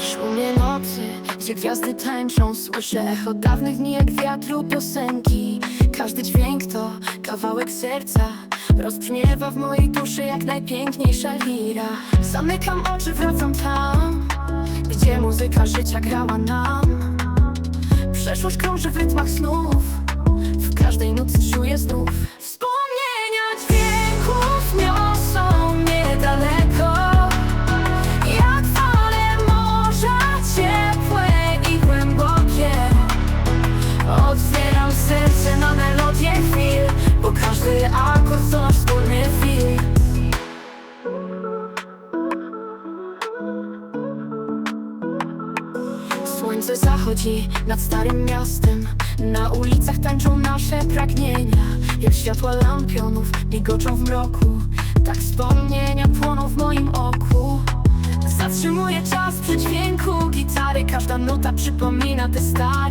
Szumie nocy, gdzie gwiazdy tańczą Słyszę echo dawnych dni jak wiatru piosenki Każdy dźwięk to kawałek serca Rozbrzmiewa w mojej duszy jak najpiękniejsza lira. Zamykam oczy, wracam tam Gdzie muzyka życia grała nam. Przeszłość krąży w rytmach snów W każdej nocy czuję znów Akord to nasz wspólny film Słońce zachodzi nad starym miastem. Na ulicach tańczą nasze pragnienia. Jak światła lampionów migoczą w mroku. Tak wspomnienia płoną w moim oku. Zatrzymuję czas przy dźwięku gitary. Każda nuta przypomina te stare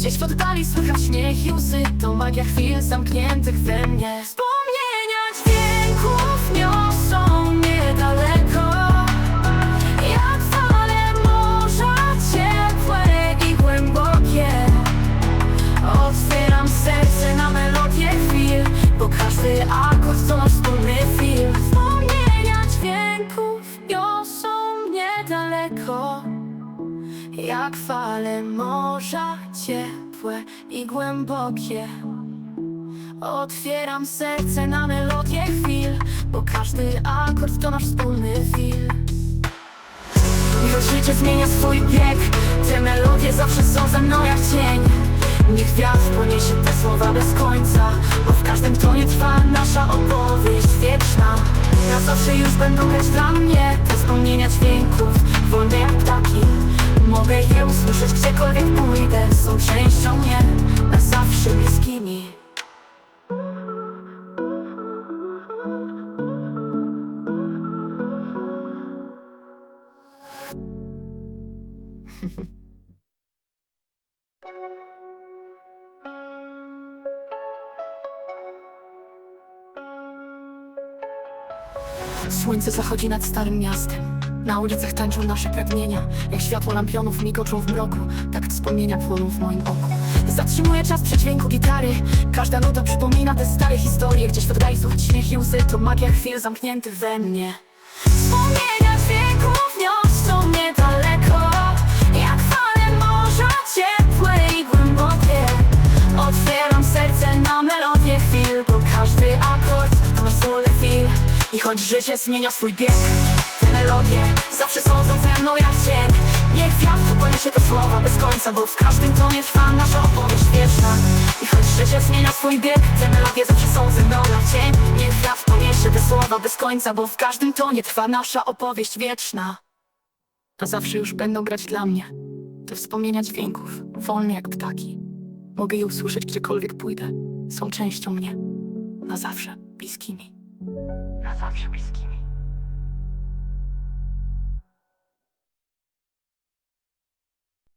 Gdzieś w oddali słychać śmiech i łzy. To magia chwil zamkniętych we mnie. Wspomnienia dźwięków niosą mnie daleko. Jak fale morza ciepłe i głębokie. Otwieram serce na melodię chwil Bo każdy akord to nasz wspólny film. Wspomnienia dźwięków niosą mnie daleko Jak fale morza ciepłe i głębokie. Otwieram serce na melodię chwil Bo każdy akord to nasz wspólny film Już życie zmienia swój bieg Te melodie zawsze są ze mną jak cień. Niech wiatr poniesie te słowa bez końca Bo w każdym tonie trwa nasza opowieść wieczna. Na zawsze już będą grać dla mnie Te wspomnienia dźwięków, wolne jak ptaki Mogę je usłyszeć gdziekolwiek pójdę. Są częścią mnie, na zawsze bliskimi. Słońce zachodzi nad starym miastem Na ulicach tańczą nasze pragnienia Jak światło lampionów migoczą w mroku. Tak wspomnienia płoną w moim oku. Zatrzymuję czas przy dźwięku gitary. Każda nuta przypomina te stare historie. Gdzieś w oddali słychać śmiech i łzy To magia chwil zamkniętych we mnie. Wspomnienia dźwięków niosą mnie daleko. Jak fale morza ciepłe i głębokie. Otwieram serce na melodię chwil Bo każdy akord to nasz film I choć życie zmienia swój bieg Te melodie zawsze są ze mną jak cień Niech wiatr poniesie te słowa bez końca Bo w każdym tonie trwa nasza opowieść wieczna. I choć życie zmienia swój bieg Te melodie zawsze są ze mną jak cień Niech wiatr poniesie te słowa bez końca Bo w każdym tonie trwa nasza opowieść wieczna. A zawsze już będą grać dla mnie. Te wspomnienia dźwięków, wolne jak ptaki. Mogę je usłyszeć gdziekolwiek pójdę. Są częścią mnie. Na zawsze bliskimi. Na zawsze bliskimi